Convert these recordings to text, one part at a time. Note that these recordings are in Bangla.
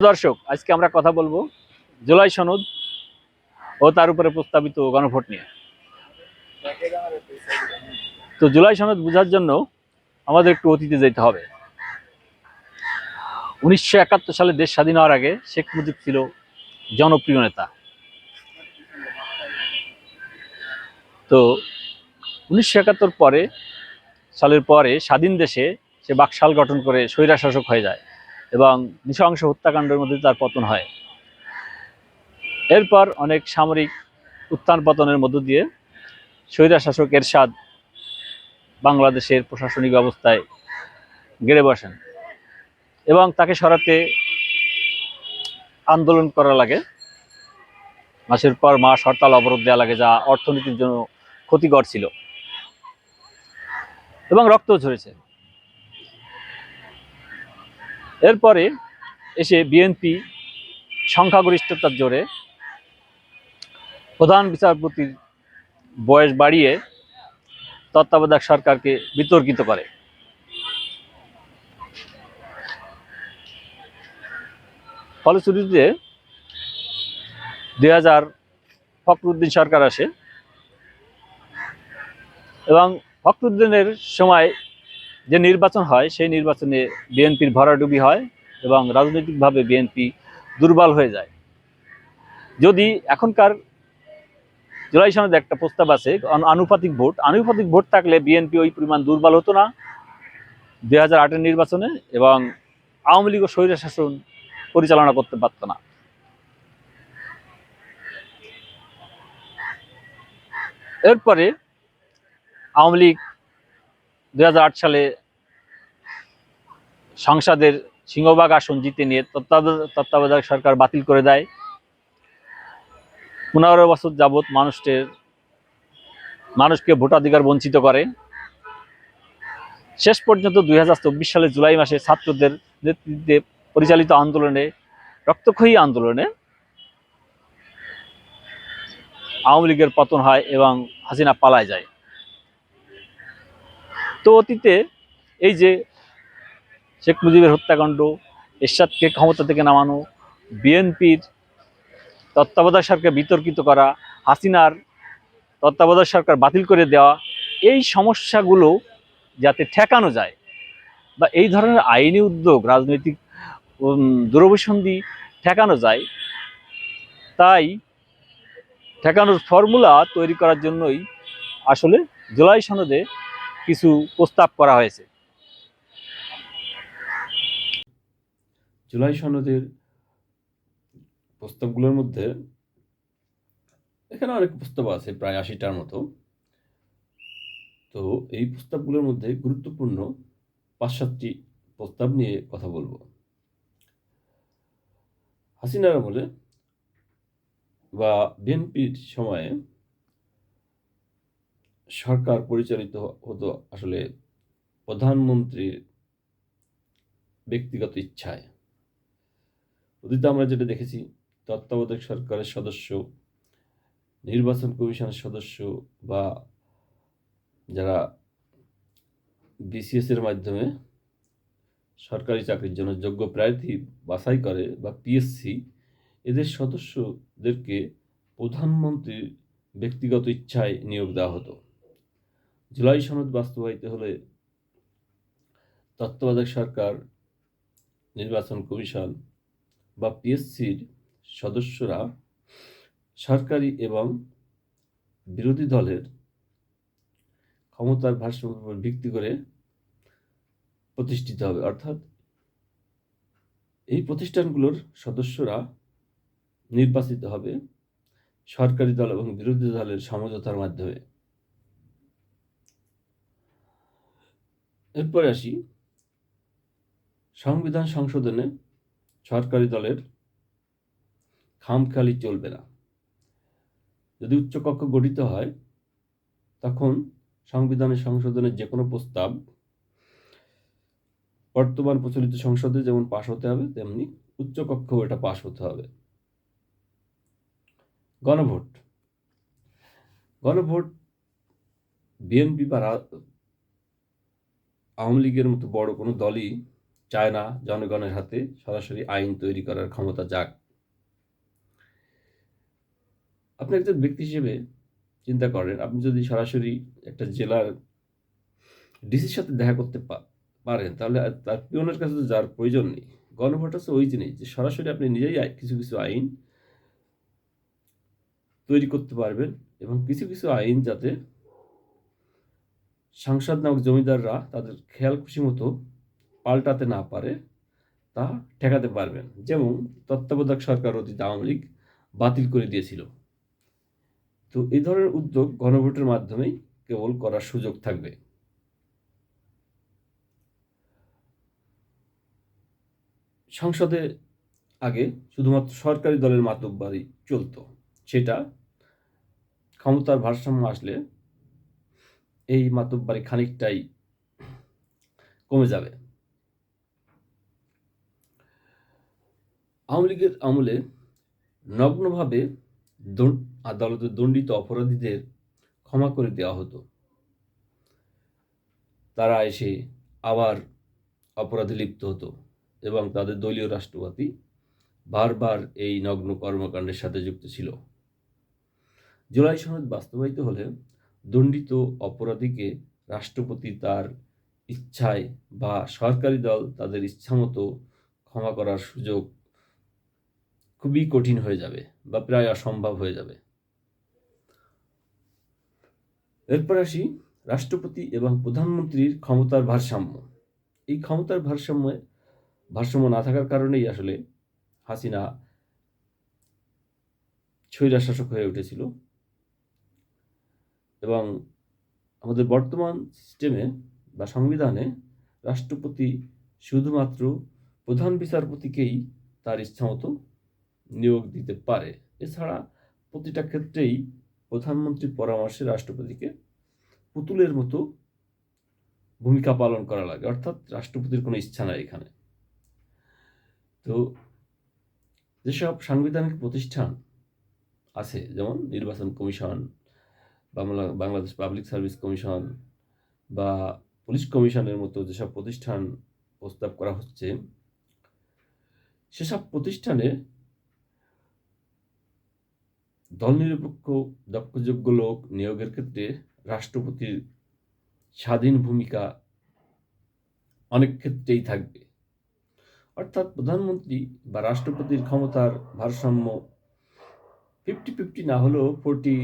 দর্শক আজকে আমরা কথা বলব জুলাই সনদ ও তার উপরে প্রস্তাবিত গণভোট নিয়ে। তো জুলাই সনদ বোঝার জন্য আমাদের একটু অতীতে যেতে হবে। উনিশশো একাত্তর সালে দেশ স্বাধীন হওয়ার আগে শেখ মুজিব ছিল জনপ্রিয় নেতা। তো উনিশশো একাত্তর পরে, সালের পরে স্বাধীন দেশে সে বাকশাল গঠন করে স্বৈরা শাসক হয়ে যায়। এবং নৃশংস হত্যাকাণ্ডের মধ্যে তার পতন হয়। এরপর অনেক সামরিক উত্থান পতনের মধ্য দিয়ে স্বৈরা শাসক এরশাদ বাংলাদেশের প্রশাসনিক ব্যবস্থায় গেড়ে বসেন এবং তাকে সরাতে আন্দোলন করা লাগে। মাসের পর মাস হরতাল অবরোধ দেওয়া লাগে, যা অর্থনীতির জন্য ক্ষতিকর ছিল এবং রক্ত ঝরেছে। এরপরে এসে বিএনপি সংখ্যাগরিষ্ঠতার জোরে প্রধান বিচারপতির বয়স বাড়িয়ে তত্ত্বাবধায়ক সরকারকে বিতর্কিত করে। ফলশ্রুতিতে দুই হাজার ফখরুদ্দিন সরকার আসে এবং ফখরুদ্দিনের সময় যে নির্বাচন হয়, সেই নির্বাচনে বিএনপির ভরাডুবি হয় এবং রাজনৈতিকভাবে বিএনপি দুর্বল হয়ে যায়। যদি এখনকার জুলাই সনদে একটা প্রস্তাব আছে, আনু- আনুপাতিক ভোট আনুপাতিক ভোট থাকলে বিএনপি ওই পরিমাণ দুর্বল হতো না। দুই হাজার নির্বাচনে এবং আওয়ামী লীগ ও শাসন পরিচালনা করতে পারত না। এরপরে আওয়ামী লীগ দু হাজার আট সালে সংসদের সিংহভাগ আসন জিতে নিয়ে তত্ত্বাবধায়ক সরকার বাতিল করে দেয়। পনেরো বছর যাবৎ মানুষের মানুষকে ভোটাধিকার বঞ্চিত করে। শেষ পর্যন্ত দু হাজার চব্বিশ সালে জুলাই মাসে ছাত্রদের নেতৃত্বে পরিচালিত আন্দোলনে, রক্তক্ষয়ী আন্দোলনে আওয়ামী লীগের পতন হয় এবং হাসিনা পালায় যায়। তো অতীতে এই যে শেখ মুজিবের হত্যাকাণ্ড, এরশাদকে ক্ষমতা থেকে নামানো, বিএনপির তত্ত্বাবধায়ক সরকার বিতর্কিত করা, হাসিনার তত্ত্বাবধায়ক সরকার বাতিল করে দেওয়া, এই সমস্যাগুলো যাতে ঠেকানো যায় বা এই ধরনের আইনি উদ্যোগ, রাজনৈতিক দূরভিসন্ধি ঠেকানো যায়, তাই ঠেকানোর ফর্মুলা তৈরি করার জন্যই আসলে জুলাই সনদে কিছু প্রস্তাব করা হয়েছে। জুলাই সনদের প্রস্তাবগুলোর মধ্যে এখানে অনেক প্রস্তাব আছে, প্রায় আশিটার মতো। তো এই প্রস্তাবগুলোর মধ্যে গুরুত্বপূর্ণ পাঁচ সাতটি প্রস্তাব নিয়ে কথা বলব। হাসিনার আমলে বা বিএনপির সময়ে সরকার পরিচালিত হতো আসলে প্রধানমন্ত্রীর ব্যক্তিগত ইচ্ছায়। অতীতে আমরা যেটা দেখেছি, তত্ত্বাবধায়ক সরকারের সদস্য, নির্বাচন কমিশনের সদস্য বা যারা বিসিএস এর মাধ্যমে সরকারি চাকরির জন্য যোগ্য প্রার্থী বাছাই করে বা পিএসসি এদের সদস্যদেরকে প্রধানমন্ত্রীর ব্যক্তিগত ইচ্ছায় নিয়োগ দেওয়া হতো। জুলাই সনদ বাস্তবায়িত হলে তত্ত্বাবধায়ক সরকার, নির্বাচন কমিশন বা পিএসসির সদস্যরা সরকারি এবং বিরোধী দলের ক্ষমতার ভারসাম্যের উপর ভিত্তি করে প্রতিষ্ঠিত হবে। অর্থাৎ এই প্রতিষ্ঠানগুলোর সদস্যরা নির্বাচিত হবে সরকারি দল এবং বিরোধী দলের সমঝোতার মাধ্যমে। এরপরে আসি। সংবিধান সংশোধনে সরকারি দলের খামখেয়ালি চলবে না। যদি উচ্চকক্ষ গঠিত হয়, তখন সংবিধানের সংশোধনের যে কোনো প্রস্তাব বর্তমান প্রচলিত সংসদে যেমন পাশ হতে হবে, তেমনি উচ্চকক্ষেও এটা পাশ হতে হবে। গণভোট। গণভোট, বিএনপি বা আওয়ামী লীগের মতো বড় কোনো দলই চায় না জনগণের হাতে সরাসরি আইন তৈরি করার ক্ষমতা যাক। আপনি একজন ব্যক্তি হিসেবে চিন্তা করেন, আপনি যদি সরাসরি একটা জেলার ডিসির সাথে দেখা করতে পারেন, তাহলে তার পিওনের কাছে তো যার প্রয়োজন নেই। গণভোট হচ্ছে ওই জিনিস যে সরাসরি আপনি নিজেই কিছু কিছু আইন তৈরি করতে পারবেন এবং কিছু কিছু আইন যাতে সাংসদ নামক জমিদাররা তাদের খেয়াল খুশি মতো পাল্টাতে না পারে তা ঠেকাতে পারবেন। যেমন তত্ত্বাবধায়ক সরকার অতীত আওয়ামী লীগ বাতিল করে দিয়েছিল। তো এই ধরনের উদ্যোগ গণভোটের মাধ্যমেই কেবল করার সুযোগ থাকবে। সংসদে আগে শুধুমাত্র সরকারি দলের মাতব্বারি চলতো। সেটা ক্ষমতার ভারসাম্য আসলে এই মাতব্বারি খানিকটাই কমে যাবে। আওয়ামী লীগের আমলে নগ্নভাবে আদালতে দণ্ডিত অপরাধীদের ক্ষমা করে দেওয়া হতো। তারা এসে আবার অপরাধে লিপ্ত হতো এবং তাদের দলীয় রাষ্ট্রপতি বারবার এই নগ্ন কর্মকাণ্ডের সাথে যুক্ত ছিল। জুলাই সনদ বাস্তবায়িত হলে দণ্ডিত অপরাধীকে রাষ্ট্রপতি তার ইচ্ছায় বা সরকারি দল তাদের ইচ্ছামতো ক্ষমা করার সুযোগ খুবই কঠিন হয়ে যাবে বা প্রায় অসম্ভব হয়ে যাবে। এরপর আসি রাষ্ট্রপতি এবং প্রধানমন্ত্রীর ক্ষমতার ভারসাম্য। এই ক্ষমতার ভারসাম্যে, ভারসাম্য না থাকার কারণেই আসলে হাসিনা স্বৈরা শাসক হয়ে উঠেছিল। এবং আমাদের বর্তমান সিস্টেমে বা সংবিধানে রাষ্ট্রপতি শুধুমাত্র প্রধান বিচারপতিকেই তার ইচ্ছামতো নিয়োগ দিতে পারে। এছাড়া প্রতিটা ক্ষেত্রেই প্রধানমন্ত্রীর পরামর্শে রাষ্ট্রপতিকে পুতুলের মতো ভূমিকা পালন করা লাগে, অর্থাৎ রাষ্ট্রপতির কোনো ইচ্ছা নাই এখানে। তো যেসব সাংবিধানিক প্রতিষ্ঠান আছে, যেমন নির্বাচন commission Bangla, Bangladesh public service commission বা পুলিশ কমিশনের মতো যেসব প্রতিষ্ঠান প্রস্তাব করা হচ্ছে, সেসব প্রতিষ্ঠানে দল নিরপেক্ষ দক্ষযোগ্য লোক নিয়োগের ক্ষেত্রে রাষ্ট্রপতির স্বাধীন ভূমিকা অনেক ক্ষেত্রেই থাকবে। অর্থাৎ প্রধানমন্ত্রী বা রাষ্ট্রপতির ক্ষমতার ভারসাম্য ফিফটি ফিফটি না হলেও ফোরটি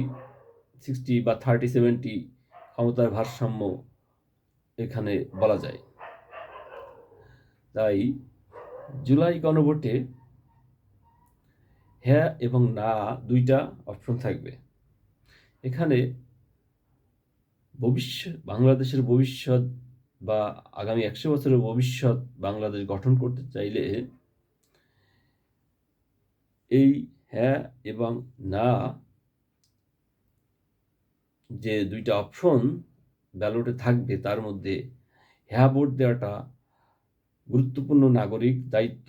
সিক্সটি বা থার্টি সেভেন্টি ক্ষমতার ভারসাম্য এখানে বলা যায়। তাই জুলাই গণভোটে হ্যাঁ এবং না দুইটা অপশন থাকবে। এখানে ভবিষ্যৎ, বাংলাদেশের ভবিষ্যৎ বা আগামী একশো বছরের ভবিষ্যৎ বাংলাদেশ গঠন করতে চাইলে এই হ্যাঁ এবং না যে দুইটা অপশন ব্যালটে থাকবে, তার মধ্যে হ্যাঁ ভোট দেওয়াটা গুরুত্বপূর্ণ নাগরিক দায়িত্ব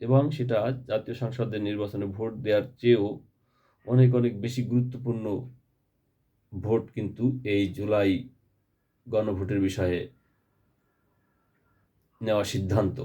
এবং সেটা জাতীয় সংসদের নির্বাচনে ভোট দেওয়ার চেয়েও অনেক অনেক বেশি গুরুত্বপূর্ণ ভোট কিন্তু এই জুলাই গণভোটের বিষয়ে নেওয়া সিদ্ধান্ত।